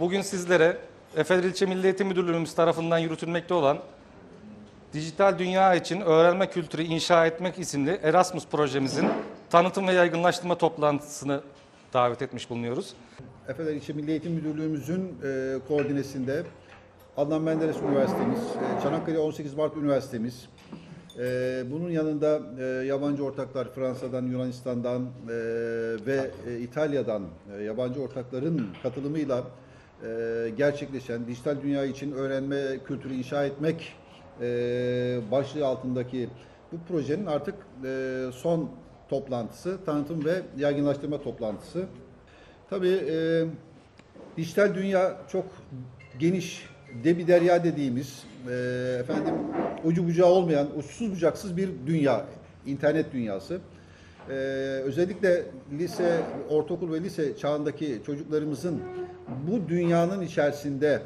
Bugün sizlere Efedir İlçe Milli Eğitim Müdürlüğümüz tarafından yürütülmekte olan Dijital Dünya için Öğrenme Kültürü İnşa Etmek isimli Erasmus projemizin tanıtım ve yaygınlaştırma toplantısını davet etmiş bulunuyoruz. Efeler İlçe Milli Eğitim Müdürlüğümüzün e, koordinesinde Adnan Menderes Üniversitemiz, e, Çanakkale 18 Mart Üniversitemiz, e, bunun yanında e, yabancı ortaklar Fransa'dan, Yunanistan'dan e, ve e, İtalya'dan e, yabancı ortakların katılımıyla e, gerçekleşen dijital dünya için öğrenme kültürü inşa etmek e, başlığı altındaki bu projenin artık e, son toplantısı, tanıtım ve yaygınlaştırma toplantısı. Tabii e, dijital dünya çok geniş, debi derya dediğimiz, e, efendim ucu bucağı olmayan, uçsuz bucaksız bir dünya, internet dünyası. E, özellikle lise, ortaokul ve lise çağındaki çocuklarımızın bu dünyanın içerisinde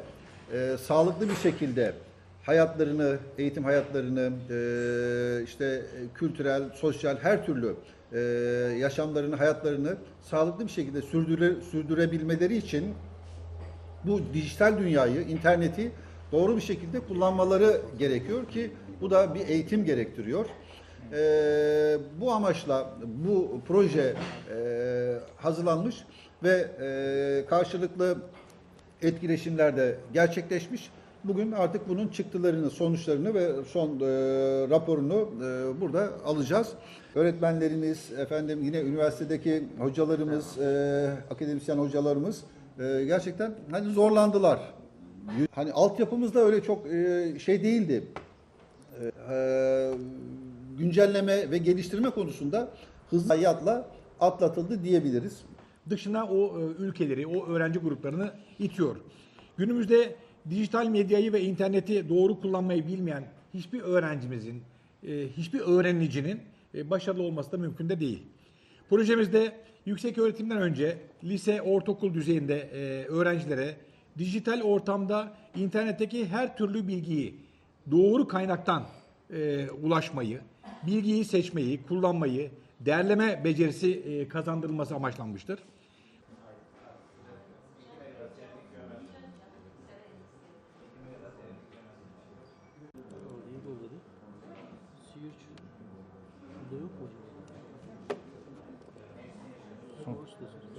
e, sağlıklı bir şekilde hayatlarını, eğitim hayatlarını, e, işte e, kültürel, sosyal her türlü e, yaşamlarını, hayatlarını sağlıklı bir şekilde sürdüre, sürdürebilmeleri için bu dijital dünyayı, interneti doğru bir şekilde kullanmaları gerekiyor ki bu da bir eğitim gerektiriyor. E, bu amaçla bu proje e, hazırlanmış ve e, karşılıklı etkileşimler de gerçekleşmiş. Bugün artık bunun çıktılarını, sonuçlarını ve son e, raporunu e, burada alacağız. Öğretmenlerimiz, efendim yine üniversitedeki hocalarımız, e, akademisyen hocalarımız e, gerçekten hani zorlandılar. Hani altyapımız da öyle çok e, şey değildi. E, güncelleme ve geliştirme konusunda hızlı hayatla atlatıldı diyebiliriz. dışına o e, ülkeleri, o öğrenci gruplarını itiyor. Günümüzde dijital medyayı ve interneti doğru kullanmayı bilmeyen hiçbir öğrencimizin, e, hiçbir öğrenicinin e, başarılı olması da mümkün de değil. Projemizde yüksek öğretimden önce lise, ortaokul düzeyinde öğrencilere dijital ortamda internetteki her türlü bilgiyi doğru kaynaktan ulaşmayı, bilgiyi seçmeyi, kullanmayı, değerleme becerisi e, kazandırılması amaçlanmıştır.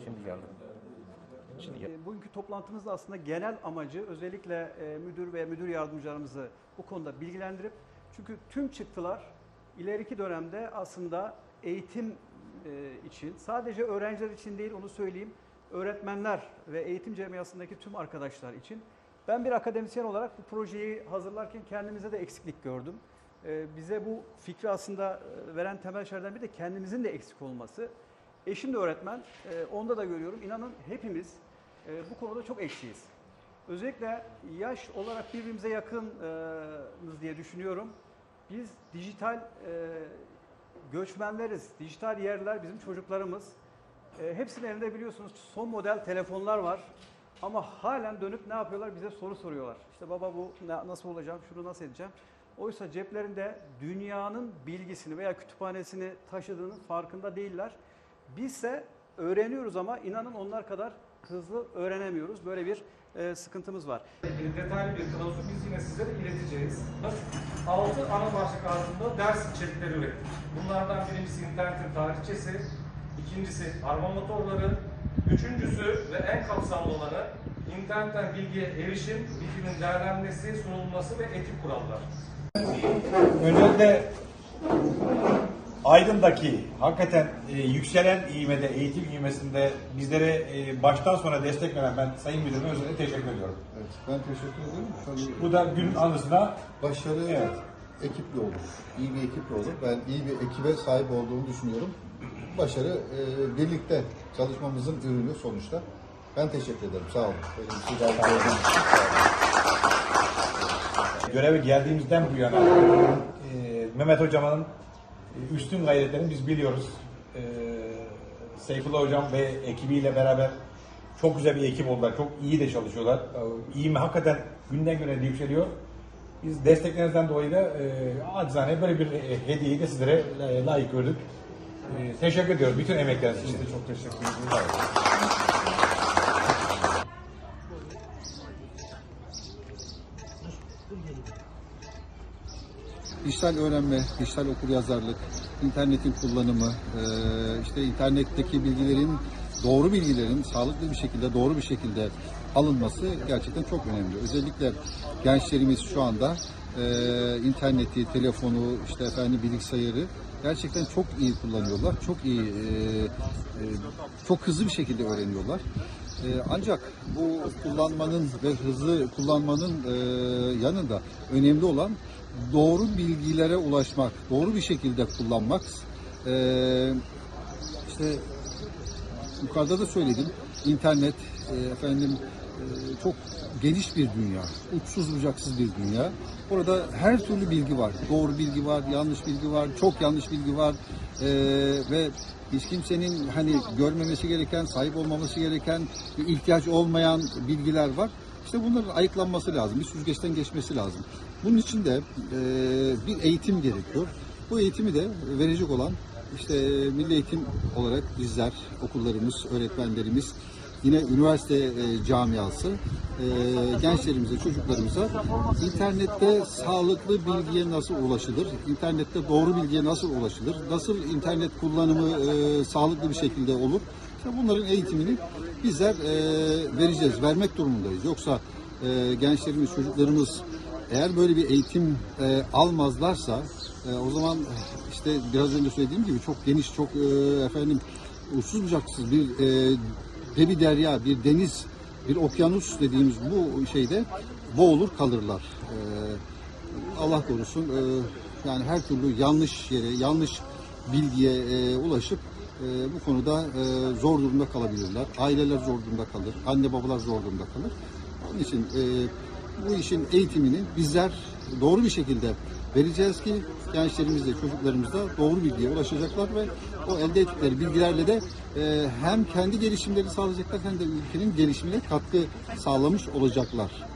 Şimdi geldi. Şimdi E, Bugünkü toplantımızda aslında genel amacı özellikle e, müdür ve müdür yardımcılarımızı bu konuda bilgilendirip çünkü tüm çıktılar ileriki dönemde aslında eğitim e, için sadece öğrenciler için değil onu söyleyeyim öğretmenler ve eğitim camiasındaki tüm arkadaşlar için ben bir akademisyen olarak bu projeyi hazırlarken kendimize de eksiklik gördüm. E, Bize bu fikri aslında e, veren temel şeylerden biri de kendimizin de eksik olması. Eşim de öğretmen. Onda da görüyorum. İnanın hepimiz bu konuda çok eksiyiz. Özellikle yaş olarak birbirimize yakınız diye düşünüyorum. Biz dijital e, göçmenleriz. Dijital yerler bizim çocuklarımız. E, hepsinin elinde biliyorsunuz son model telefonlar var. Ama halen dönüp ne yapıyorlar? Bize soru soruyorlar. İşte baba bu nasıl olacağım, şunu nasıl edeceğim? Oysa ceplerinde dünyanın bilgisini veya kütüphanesini taşıdığının farkında değiller. Bizse öğreniyoruz ama inanın onlar kadar hızlı öğrenemiyoruz. Böyle bir e, sıkıntımız var. detaylı bir kılavuzu biz yine sizlere ileteceğiz. 6 ana başlık altında ders içerikleri ürettik. Bunlardan birincisi internetin tarihçesi, ikincisi arama motorları, üçüncüsü ve en kapsamlı olanı internetten bilgiye erişim, bilginin değerlenmesi, sunulması ve etik kurallar. Öncelikle Aydın'daki hakikaten e, yükselen ivmede, eğitim ivmesinde bizlere e, baştan sona destek veren ben Sayın Müdürüme özellikle teşekkür ediyorum. Evet, ben teşekkür ederim. Tabii Bu da günün anısına başarı Evet. ekiple olur. İyi bir ekiple olur. Ben iyi bir ekibe sahip olduğumu düşünüyorum. Başarı e, birlikte çalışmamızın ürünü sonuçta. Ben teşekkür ederim. Sağ olun. Şey daha- göreve geldiğimizden bu yana e, Mehmet Hocam'ın üstün gayretlerini biz biliyoruz. E, Seyfullah Hocam ve ekibiyle beraber çok güzel bir ekip oldular. Çok iyi de çalışıyorlar. E, iyi mi? Hakikaten günden güne yükseliyor. Biz desteklerinizden dolayı da e, acizane böyle bir e, hediyeyi de sizlere e, layık gördük. E, teşekkür ediyorum. Bütün emekleriniz için de çok teşekkür ederim. Dur, dur dijital öğrenme, dijital okuryazarlık, internetin kullanımı, işte internetteki bilgilerin, doğru bilgilerin sağlıklı bir şekilde, doğru bir şekilde alınması gerçekten çok önemli. Özellikle gençlerimiz şu anda e, interneti, telefonu, işte efendim bilgisayarı gerçekten çok iyi kullanıyorlar. Çok iyi, e, e, çok hızlı bir şekilde öğreniyorlar. E, ancak bu kullanmanın ve hızlı kullanmanın e, yanında önemli olan doğru bilgilere ulaşmak, doğru bir şekilde kullanmak. E, işte yukarıda da söyledim. İnternet e, efendim e, çok geniş bir dünya. Uçsuz bucaksız bir dünya. Orada her türlü bilgi var. Doğru bilgi var, yanlış bilgi var, çok yanlış bilgi var. E, ve hiç kimsenin hani görmemesi gereken, sahip olmaması gereken, ihtiyaç olmayan bilgiler var. İşte bunların ayıklanması lazım. Bir süzgeçten geçmesi lazım. Bunun için de e, bir eğitim gerekiyor. Bu eğitimi de verecek olan işte milli eğitim olarak bizler, okullarımız, öğretmenlerimiz, yine üniversite e, camiası, e, gençlerimize, çocuklarımıza internette sağlıklı bilgiye nasıl ulaşılır, internette doğru bilgiye nasıl ulaşılır, nasıl internet kullanımı e, sağlıklı bir şekilde olur. Bunların eğitimini bizler e, vereceğiz, vermek durumundayız. Yoksa e, gençlerimiz, çocuklarımız eğer böyle bir eğitim e, almazlarsa e, o zaman işte biraz önce söylediğim gibi çok geniş, çok e, efendim uçsuz bucaksız bir e, debi derya, bir deniz, bir okyanus dediğimiz bu şeyde boğulur kalırlar. E, Allah korusun e, yani her türlü yanlış yere, yanlış bilgiye e, ulaşıp bu konuda zor durumda kalabilirler. Aileler zor durumda kalır, anne babalar zor durumda kalır. Onun için bu işin eğitimini bizler doğru bir şekilde vereceğiz ki gençlerimiz de doğru bilgiye ulaşacaklar ve o elde ettikleri bilgilerle de e, hem kendi gelişimlerini sağlayacaklar hem de ülkenin gelişimine katkı sağlamış olacaklar.